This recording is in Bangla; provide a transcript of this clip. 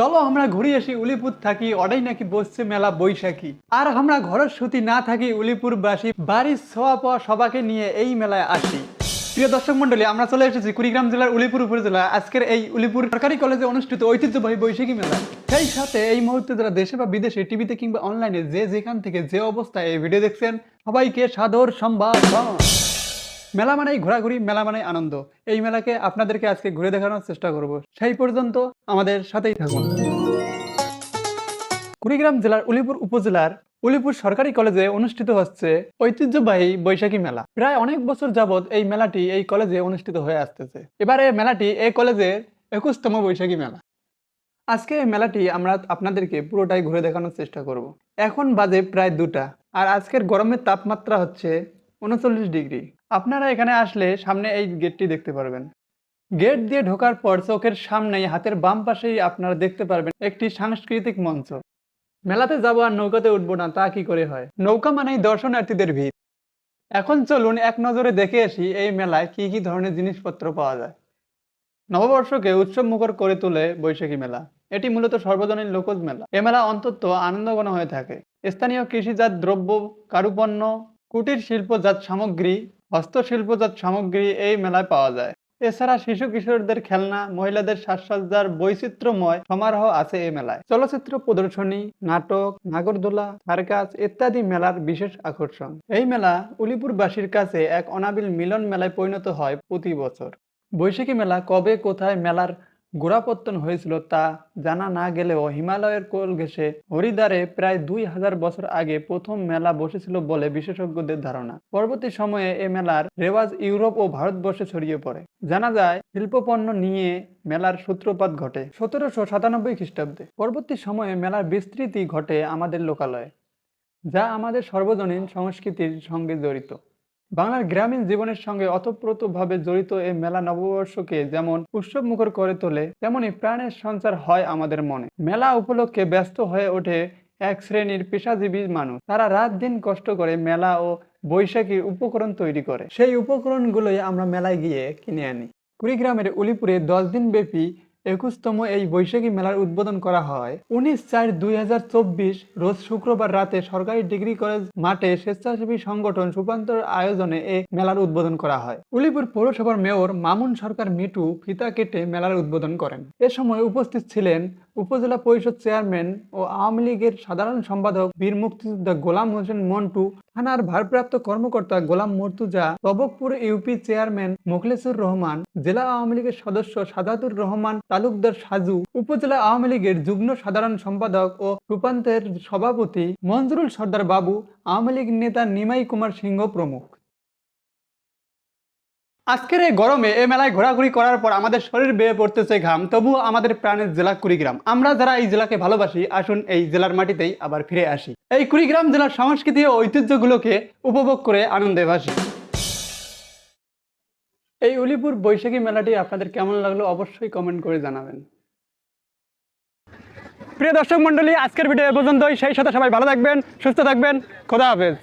চলো আমরা ঘুরে আসি উলিপুর থাকি, অডাই নাকি বসছে মেলা বৈশাখী। আর আমরা ঘরের সুতি না থাকি উলিপুরবাসী, বাড়ির ছোয়া পাওয়া সবাকে নিয়ে এই মেলায় আসি। প্রিয় দর্শক মন্ডলী আমরা চলে এসেছি কুড়িগ্রাম জেলার উলিপুর উপজেলা আজকের এই উলিপুর সরকারি কলেজে অনুষ্ঠিত ঐতিহ্যবাহী বৈশাখী মেলা। সেই সাথে এই মুহূর্তে যারা দেশে বা বিদেশে টিভিতে কিংবা অনলাইনে যে যেখান থেকে যে অবস্থায় এই ভিডিও দেখছেন, সবাইকে সাদর সম্ভাষণ। মেলা মানেই ঘোরাঘুরি মেলা মানেই আনন্দ। এই মেলাকে আপনাদেরকে আজকে ঘুরে দেখানোর চেষ্টা করব। সেই পর্যন্ত আমাদের সাথেই থাকুন। কুড়িগ্রাম জেলার উলিপুর উপজেলার উলিপুর সরকারি কলেজে অনুষ্ঠিত হচ্ছে ঐতিহ্যবাহী বৈশাখী মেলা। প্রায় অনেক বছর যাবৎ এই মেলাটি এই কলেজে অনুষ্ঠিত হয়ে আসতেছে। এবারে মেলাটি এই কলেজের একুশতম বৈশাখী মেলা। আজকে এই মেলাটি আমরা আপনাদেরকে পুরোটাই ঘুরে দেখানোর চেষ্টা করব। এখন বাজে প্রায় দুটা, আর আজকের গরমের তাপমাত্রা হচ্ছে উনচল্লিশ ডিগ্রি। আপনারা এখানে আসলে সামনে এই গেটটি দেখতে পারবেন। গেট দিয়ে ঢোকার পর চোখের সামনেই হাতের বাম পাশেই আপনারা দেখতে পারবেন একটি সাংস্কৃতিক মঞ্চ। মেলাতে যাব আর নৌকাতে উঠবো না, তা কি করে হয়? নৌকা মানেই দর্শনার্থীদের ভিড়। এখন চলুন এক নজরে দেখে আসি এই মেলায় কি কি ধরনের জিনিসপত্র পাওয়া যায়। নববর্ষকে উৎসব মুখর করে তোলে বৈশাখী মেলা। এটি মূলত সর্বজনীন লোকজ মেলা। এ মেলা অন্তত আনন্দঘন হয়ে থাকে। স্থানীয় কৃষিজাত দ্রব্য, কারুপণ্য, কুটির শিল্পজাত সামগ্রী হস্তশিল্পজাত সামগ্রী এই মেলায় পাওয়া যায়। এছাড়া শিশু কিশোরদের খেলনা, মহিলাদের সাজসজ্জার বৈচিত্র্যময় সমারোহ আছে এই মেলায়। চলচ্চিত্র প্রদর্শনী, নাটক, নাগরদোলা, সার্কাস ইত্যাদি মেলার বিশেষ আকর্ষণ। এই মেলা উলিপুরবাসীর কাছে এক অনাবিল মিলন মেলায় পরিণত হয় প্রতি বছর। বৈশাখী মেলা কবে, কোথায় মেলার গোড়াপত্তন হয়েছিল তা জানা না গেলেও হিমালয়ের কোল ঘেঁষে হরিদ্বারে প্রায় দুই হাজার বছর আগে প্রথম মেলা বসেছিল বলে বিশেষজ্ঞদের ধারণা। পরবর্তী সময়ে এ মেলার রেওয়াজ ইউরোপ ও ভারতবর্ষে ছড়িয়ে পড়ে। জানা যায়, শিল্পপণ্য নিয়ে মেলার সূত্রপাত ঘটে সতেরোশো সাতানব্বই খ্রিস্টাব্দে। পরবর্তী সময়ে মেলার বিস্তৃতি ঘটে আমাদের লোকালয়ে, যা আমাদের সর্বজনীন সংস্কৃতির সঙ্গে জড়িত। বাংলার গ্রামীণ জীবনের সঙ্গে অতপ্রতভাবে জড়িত এই মেলা নববর্ষকে যেমন উৎসব মুখর করে তোলে, তেমনি প্রাণের সঞ্চার হয় আমাদের মনে। মেলা উপলক্ষে ব্যস্ত হয়ে ওঠে এক শ্রেণির পেশাজীবী মানুষ। তারা রাত দিন কষ্ট করে মেলা ও বৈশাখীর উপকরণ তৈরি করে। সেই উপকরণগুলোই আমরা মেলায় গিয়ে কিনে আনি। কুড়িগ্রামের উলিপুরে দশ দিন ব্যাপী একুশতম এই বৈশাখী মেলার উদ্বোধন করা হয়। উনিশ চার দুই রোজ শুক্রবার রাতে সরকারি ডিগ্রি কলেজ মাঠে স্বেচ্ছাসেবী সংগঠন সুপান্তর আয়োজনে এই মেলার উদ্বোধন করা হয়। উলিপুর পৌরসভার মেয়র মামুন সরকার মিটু ফিতা কেটে মেলার উদ্বোধন করেন। এ সময় উপস্থিত ছিলেন উপজেলা পরিষদ চেয়ারম্যান ও আওয়ামী লীগের সাধারণ সম্পাদক বীর মুক্তিযোদ্ধা গোলাম হোসেন মন্টু, থানার ভারপ্রাপ্ত কর্মকর্তা গোলাম মর্তুজা, তবকপুর ইউপি চেয়ারম্যান মোখলেসুর রহমান, জেলা আওয়ামী লীগের সদস্য সাদাতুর রহমান, তালুকদার সাজু, উপজেলা আওয়ামী লীগের যুগ্ম সাধারণ সম্পাদক ও রূপান্তের সভাপতি মঞ্জুরুল সর্দার বাবু, আওয়ামী লীগ নেতা নিমাই কুমার সিংহ প্রমুখ। আজকের এই গরমে এই মেলায় ঘোরাঘুরি করার পর আমাদের শরীর বেয়ে পড়তেছে ঘাম, তবুও আমাদের প্রাণের জেলা কুড়িগ্রাম। আমরা যারা এই জেলাকে ভালোবাসি, আসুন এই জেলার মাটিতেই আবার ফিরে আসি। এই কুড়িগ্রাম জেলার সংস্কৃতি ও ঐতিহ্যগুলোকে উপভোগ করে আনন্দে ভাসি। এই উলিপুর বৈশাখী মেলাটি আপনাদের কেমন লাগল অবশ্যই কমেন্ট করে জানাবেন। প্রিয় দর্শক মণ্ডলী, আজকের ভিডিও এ পর্যন্তই। সেই সাথে সবাই ভালো থাকবেন, সুস্থ থাকবেন। খোদা হাফেজ।